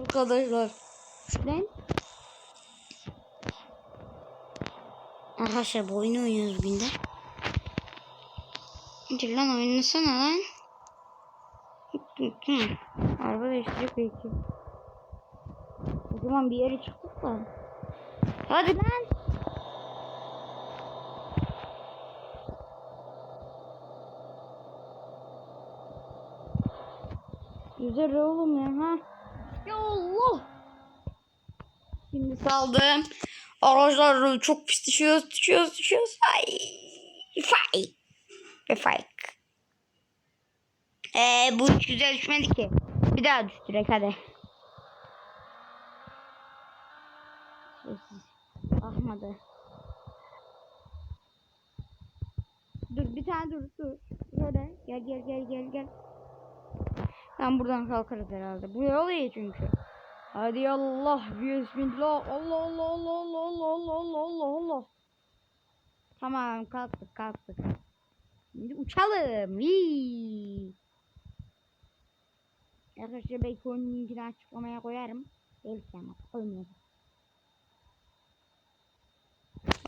Arkadaşlar. Ben Arkadaşlar bu oyunu oynuyoruz bugün de. Hadi lan oynasana lan. Araba değiştirecek belki. O zaman bir yere çıktık da. Hadi lan. Güzel oğlum ya ha. Ya Allah. Şimdi saldım. Araçlar çok pis düşüyoruz, düşüyoruz, düşüyoruz. Ay. Fay. Ve fake. Ee, bu hiç güzel düşmedi ki. Bir daha düştürek hadi. Ahmadı. Dur bir tane dur dur. Şöyle gel gel gel gel gel. Ben buradan kalkarız herhalde. Bu yol iyi çünkü. Hadi Allah bismillah. Allah Allah Allah Allah Allah Allah Allah Allah Allah. Tamam kalktık kalktık. Şimdi uçalım. Arkadaşlar belki onun linkini açıklamaya koyarım. Belki ama koymuyorum.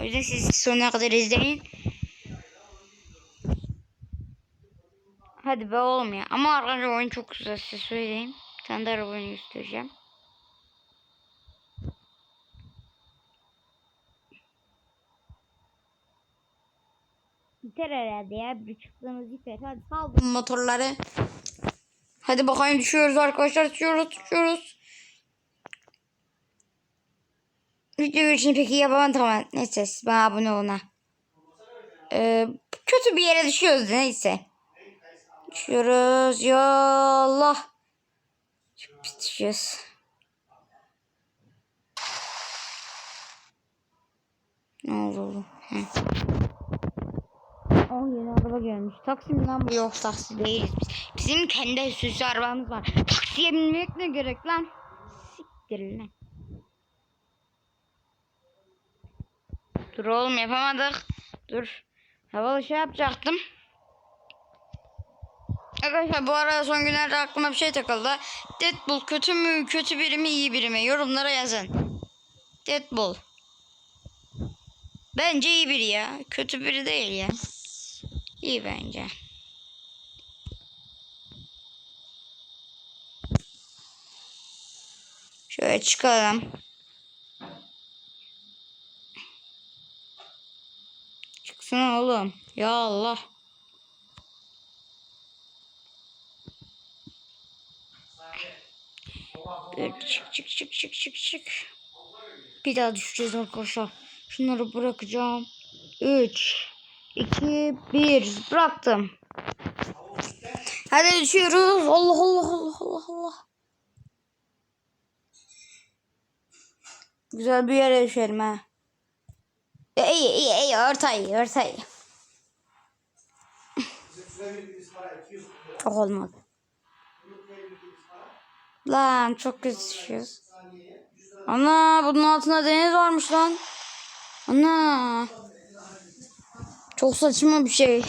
O yüzden siz sonuna kadar izleyin. Hadi be oğlum ya. Ama arkadaşlar oyun çok güzel size söyleyeyim. Bir tane de araba oyunu göstereceğim. Biter herhalde ya. Bir çıktığımız biter. Hadi saldım motorları. Hadi bakayım düşüyoruz arkadaşlar. Düşüyoruz düşüyoruz. Video için peki yapamam tamam. Neyse bana abone olun ha. Ee, kötü bir yere düşüyoruz neyse. Düşüyoruz. Ya Allah. Çok. Ne oldu oğlum? Oh yeni araba gelmiş. Taksi mi lan bu? Yok taksi değiliz biz. Bizim kendi süslü arabamız var. Taksiye binmek ne gerek lan? Siktir lan. Dur oğlum yapamadık. Dur. Havalı şey yapacaktım. Arkadaşlar bu arada son günlerde aklıma bir şey takıldı. Deadpool kötü mü, kötü biri mi, iyi biri mi? Yorumlara yazın. Deadpool. Bence iyi biri ya. Kötü biri değil ya. İyi bence. Şöyle çıkalım. Çıksana oğlum. Ya Allah. Bir çık çık çık çık çık çık. Bir daha düşeceğiz arkadaşlar. Şunları bırakacağım. 3 2 1 bıraktım. Hadi düşüyoruz. Allah Allah Allah Allah Allah. Güzel bir yere düşelim ha. İyi iyi iyi orta iyi orta iyi. Olmadı. Lan çok kötü düşüyoruz. Ana bunun altında deniz varmış lan. Ana. Çok saçma bir şey.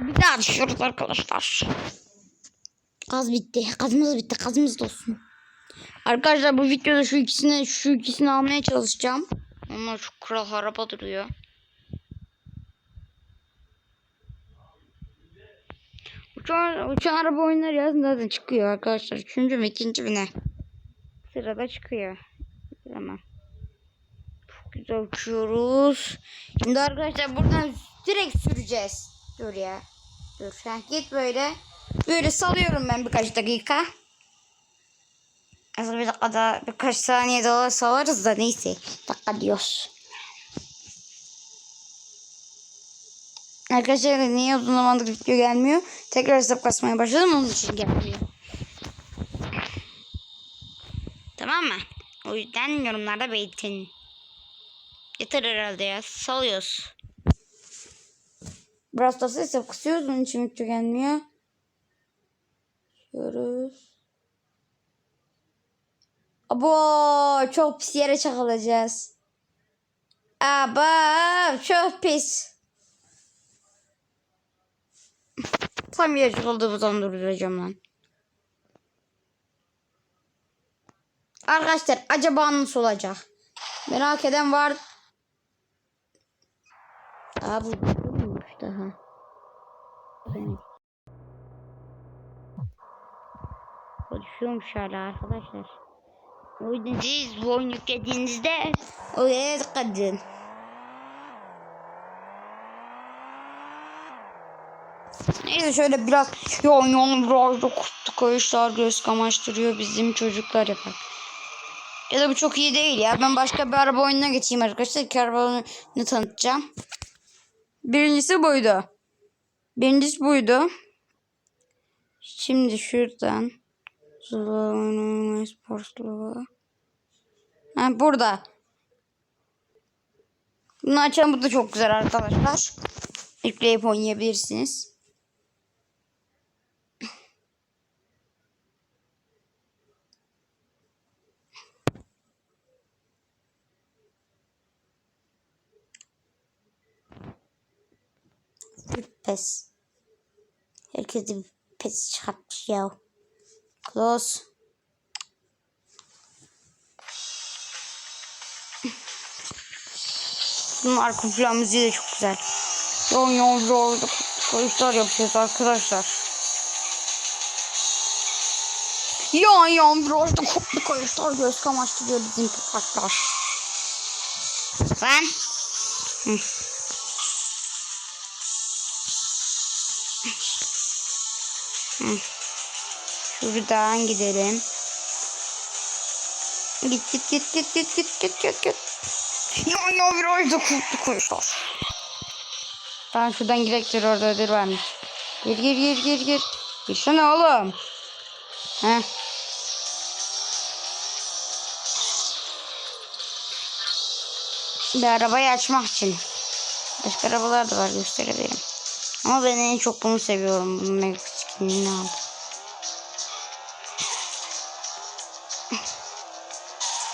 Bir daha düşüyoruz arkadaşlar. Gaz bitti. Gazımız bitti. Gazımız da olsun. Arkadaşlar bu videoda şu ikisini şu ikisini almaya çalışacağım. Ama şu kral araba duruyor. Uçan, uçan araba oyunları yazın zaten çıkıyor arkadaşlar. Üçüncü mü ikinci mi ne? Sırada çıkıyor. Tamam. Çok güzel uçuyoruz. Şimdi arkadaşlar buradan direkt süreceğiz. Dur ya. Dur. Ha, git böyle. Böyle salıyorum ben birkaç dakika. Az bir dakikada birkaç saniye daha salarız da neyse. Dakika diyoruz. Arkadaşlar niye uzun zamandır video gelmiyor? Tekrar hesap kasmaya başladım onun için gelmiyor. Tamam mı? O yüzden yorumlarda belirtin. Yeter herhalde ya. Salıyoruz. Biraz da hesap kısıyoruz. Onun için video gelmiyor. Diyoruz. Abo çok pis yere çakılacağız. Abo çok pis. Bastırsam yarış olduğumu zaman durduracağım lan. Arkadaşlar acaba nasıl olacak? Merak eden var. Aa bu durmuş daha. Konuşuyormuş hala arkadaşlar. O yüzden siz bu oyun yüklediğinizde oraya dikkat edin. Neyse şöyle biraz yoğun yoğun biraz da kurtlu koyuşlar göz kamaştırıyor bizim çocuklar yapar. Ya da bu çok iyi değil ya. Ben başka bir araba oyununa geçeyim arkadaşlar. İki araba oyununu tanıtacağım. Birincisi buydu. Birincisi buydu. Şimdi şuradan. Zula sportlu. Ha burada. Bunu açalım. Bu da çok güzel arkadaşlar. Yükleyip oynayabilirsiniz. Pes. Herkes de pes çıkartmış ya. Close. Bunun arka plan müziği de çok güzel. Yon yon yon koyuşlar yapıyoruz arkadaşlar. Yon yon virajda koptu koyuşlar göz kamaştırıyor bizim topraklar. Ben. Hı. Şuradan gidelim. Git git git git git git git git git. Ya ya virajda koptu koyuşlar. Ben şuradan girektir orada ödül varmış. Gir gir gir gir gir. Girsene oğlum. Heh. Bir arabayı açmak için. Başka arabalar da var gösterebilirim. Ama ben en çok bunu seviyorum. Bunun mega skinini aldım.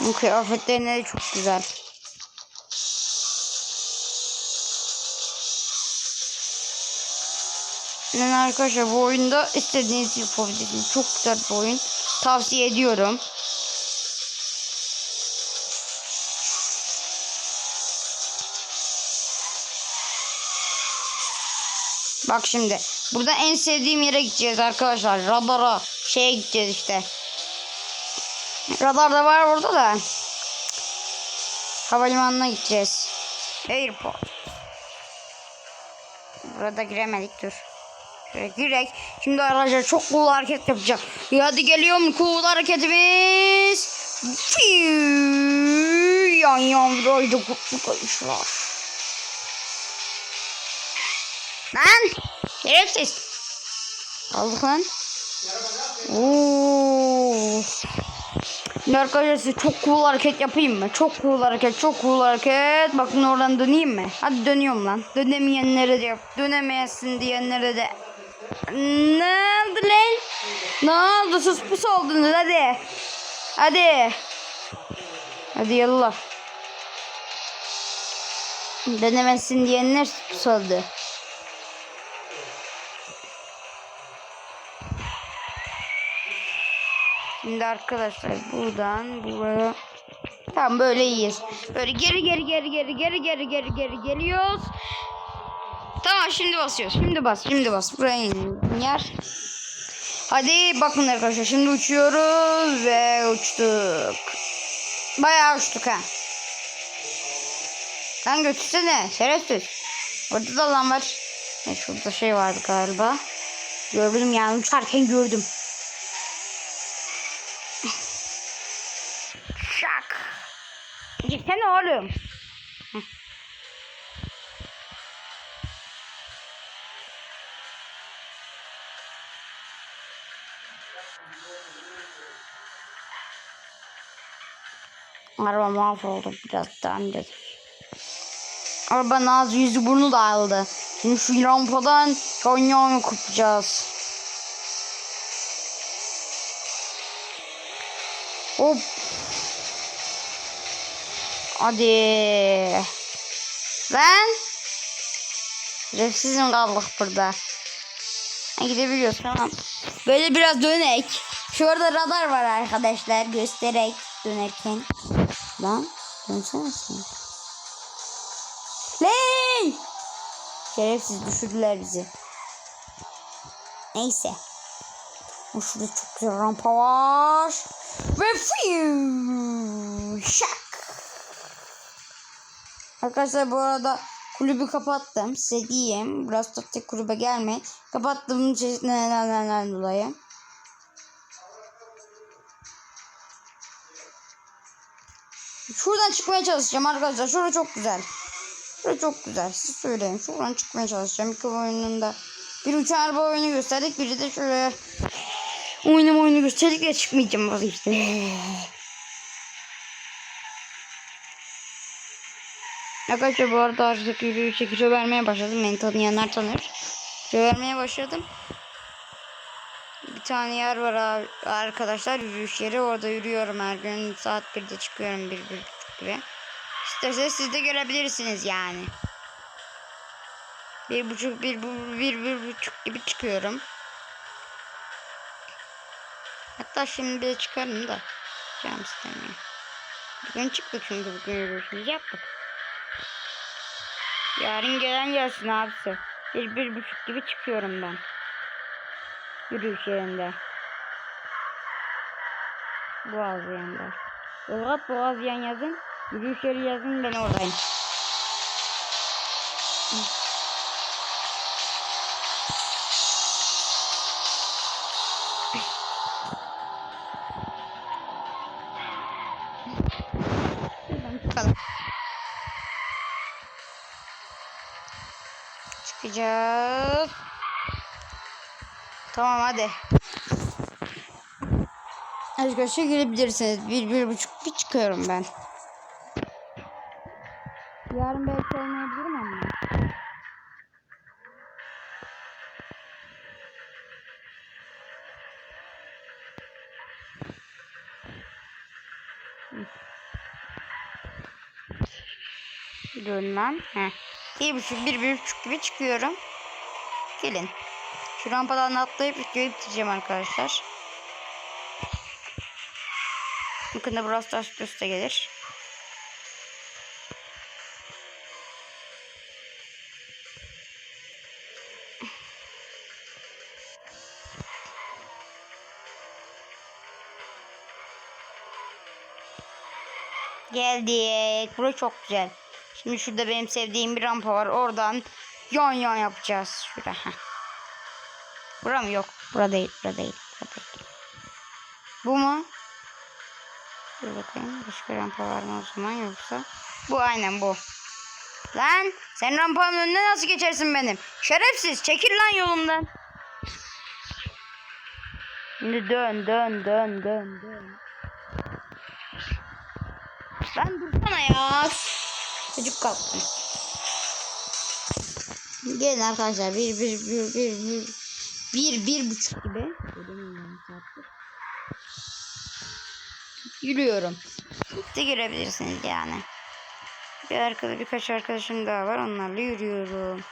Bu kıyafetlerine de çok güzel. Yani arkadaşlar bu oyunda istediğiniz yapabilirsiniz. Çok güzel bir oyun. Tavsiye ediyorum. Bak şimdi. Burada en sevdiğim yere gideceğiz arkadaşlar. Radara. Şeye gideceğiz işte. Radar da var burada da. Havalimanına gideceğiz. Airport. Burada giremedik dur. Şöyle girek. Şimdi arkadaşlar çok cool hareket yapacak. Ya hadi geliyorum cool hareketimiz. Fiu. Yan yan virajda kutlu koyuşlar. Lan! Şerefsiz. Aldık lan. Oo. Arkadaşlar çok cool hareket yapayım mı? Çok cool hareket, çok cool hareket. Bakın oradan döneyim mi? Hadi dönüyorum lan. Dönemeyenlere de yap. Dönemeyesin diyenlere de. Ne oldu lan? Ne oldu? Sus pus oldunuz hadi. Hadi. Hadi yallah. Dönemezsin diyenler pus oldu. Şimdi arkadaşlar buradan buraya Tamam böyle iyiyiz. Böyle geri geri geri geri geri geri geri geri geliyoruz. Tamam şimdi basıyoruz. Şimdi bas. Şimdi bas. Buraya in yer. Hadi bakın arkadaşlar şimdi uçuyoruz ve uçtuk. Bayağı uçtuk ha. Sen götürsene şerefsiz. Orada da lan var. E, şurada şey vardı galiba. Gördüm yani uçarken gördüm. Gitsene oğlum. Araba mahvoldu birazdan dedim. Arabanın ağzı yüzü burnu da aldı. Şimdi şu rampadan kanyonu kopacağız. Hop. Hadi. Ben. Refsizim kaldık burada. Ha, gidebiliyoruz tamam. Böyle biraz dönek. Şurada radar var arkadaşlar göstererek dönerken. Lan dönsene sen. Ley! Şerefsiz düşürdüler bizi. Neyse. O şurada çok güzel rampa var. Ve fiu! Şak! Arkadaşlar bu arada kulübü kapattım. Size diyeyim. Biraz tek kulübe gelmeyin. Kapattığım çeşitli nedenlerden dolayı. Şuradan çıkmaya çalışacağım arkadaşlar. Şurada çok güzel. Şurada çok güzel. Siz söyleyin. Şuradan çıkmaya çalışacağım. İki oyununda. Bir uçan araba oyunu gösterdik. Biri de şöyle oynama oyunu gösterdik de çıkmayacağım vazgeçtim. Arkadaşlar bu arada artık yürüyüşe kilo vermeye başladım. Beni tanıyanlar tanır. Kilo vermeye başladım. Bir tane yer var abi- arkadaşlar yürüyüş yeri. Orada yürüyorum her gün. Saat 1'de çıkıyorum. Bir, bir buçuk gibi. İsterseniz siz de görebilirsiniz yani. Bir buçuk, bir, bir, bir buçuk gibi çıkıyorum. Hatta şimdi bile çıkarım da. Canım istemiyor. Bugün çıktık çünkü bugün yürüyüşümüzü yaptık. Yarın gelen gelsin abisi. Bir, bir buçuk gibi çıkıyorum ben. Yürüyüş yerinde. Boğaz yanında. Yozgat Boğaz yan yazın. Yürüyüş yeri yazın ben oradayım. Tamam hadi. Arkadaşlar girebilirsiniz. Bir, bir buçuk bir çıkıyorum ben. Yarın belki olmayabilirim ama. Dön lan. Heh. Bir buçuk, bir, bir buçuk gibi çıkıyorum. Gelin. Şu rampadan atlayıp videoyu bitireceğim arkadaşlar. Yakında Plus da gelir. Geldik. Burası çok güzel. Şimdi şurada benim sevdiğim bir rampa var. Oradan yan yan yapacağız. Şurada. Heh. Bura mı? Yok. Bura değil. Bura değil. Bura değil. Bu mu? Dur bakayım. Başka rampa var mı o zaman yoksa? Bu aynen bu. Lan sen rampanın önüne nasıl geçersin benim? Şerefsiz çekil lan yolumdan. Şimdi dön dön dön dön dön. Lan dursana ya. Çocuk kalktı. Gelin arkadaşlar bir bir bir bir bir bir bir buçuk gibi. Yürüyorum. Siz de görebilirsiniz yani. Bir arkada birkaç arkadaşım daha var. Onlarla yürüyorum.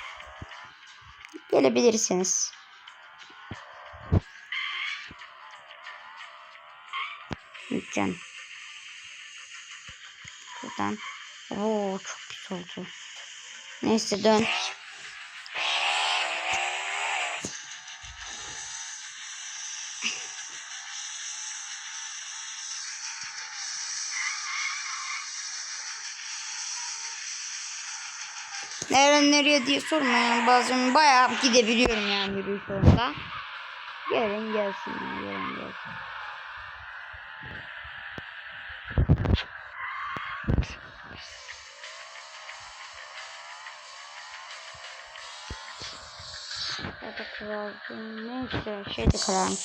Gelebilirsiniz. Gideceğim. Buradan. Oo çok pis oldu. Neyse dön. Nereden nereye diye sormayın. Bazen bayağı gidebiliyorum yani yürüyüş yolunda. Gelin gelsin. Gelin gelsin. Kırardım. Neyse şey de kırarım.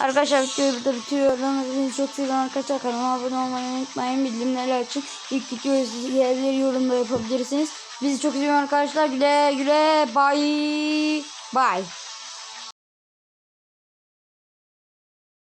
Arkadaşlar videoyu burada bitiriyorum. Hepinizi çok seviyorum arkadaşlar. Kanalıma abone olmayı unutmayın. Bildirimleri açın. İlk videoyu yerleri yorumda yapabilirsiniz. Bizi çok seviyorum arkadaşlar. Güle güle. Bye. Bye.